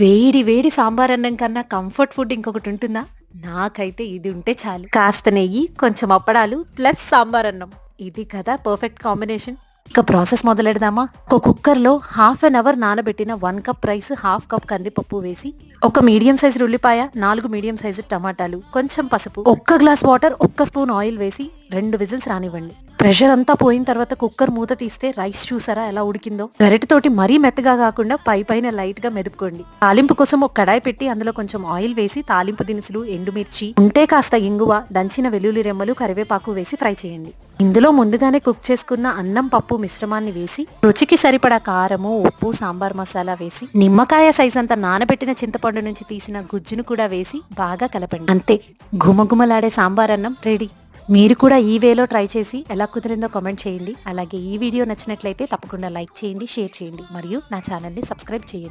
వేడి వేడి సాంబార్ అన్నం కన్నా కంఫర్ట్ ఫుడ్ ఇంకొకటి ఉంటుందా? నాకైతే ఇది ఉంటే చాలు. కాస్త నెయ్యి కొంచెం అప్పడాలు ప్లస్ సాంబార్ అన్నం. ఇది కదా పర్ఫెక్ట్ కాంబినేషన్ ఇక ప్రాసెస్ మొదలెడదామా? ఒక కుక్కర్లో హాఫ్ అన్ అవర్ నానబెట్టిన one cup rice half cup కందిపప్పు వేసి ఒక మీడియం సైజు ఉల్లిపాయ నాలుగు మీడియం సైజు టమాటాలు కొంచెం పసుపు ఒక్క గ్లాస్ వాటర్ ఒక్క స్పూన్ ఆయిల్ వేసి రెండు విజిల్స్ రానివ్వండి. ప్రెషర్ అంతా పోయిన తర్వాత కుక్కర్ మూత తీస్తే రైస్ చూసారా ఎలా ఉడికిందో? గరిటతోటి మరీ మెత్తగా కాకుండా పై పైన లైట్గా మెదుపుకోండి. తాలింపు కోసం ఒక కడాయి పెట్టి అందులో కొంచెం ఆయిల్ వేసి తాలింపు దినుసులు ఎండుమిర్చి ఉంటే కాస్త ఇంగువ దంచిన వెల్లుల్లి రెమ్మలు కరివేపాకు వేసి ఫ్రై చేయండి. ఇందులో ముందుగానే కుక్ చేసుకున్న అన్నం పప్పు మిశ్రమాన్ని వేసి రుచికి సరిపడా కారము ఉప్పు సాంబార్ మసాలా వేసి నిమ్మకాయ సైజ్ అంత నానబెట్టిన చింతపండు నుంచి తీసిన గుజ్జును కూడా వేసి బాగా కలపండి. అంతే. గుమగుమలాడే సాంబార్ అన్నం రెడీ. మీరు కూడా ఈ వేలో ట్రై చేసి ఎలా కుదిరిందో కామెంట్ చేయండి. అలాగే ఈ వీడియో నచ్చినట్లయితే తప్పకుండా లైక్ చేయండి షేర్ చేయండి. మరియు నా ఛానల్ని సబ్స్క్రైబ్ చేయండి.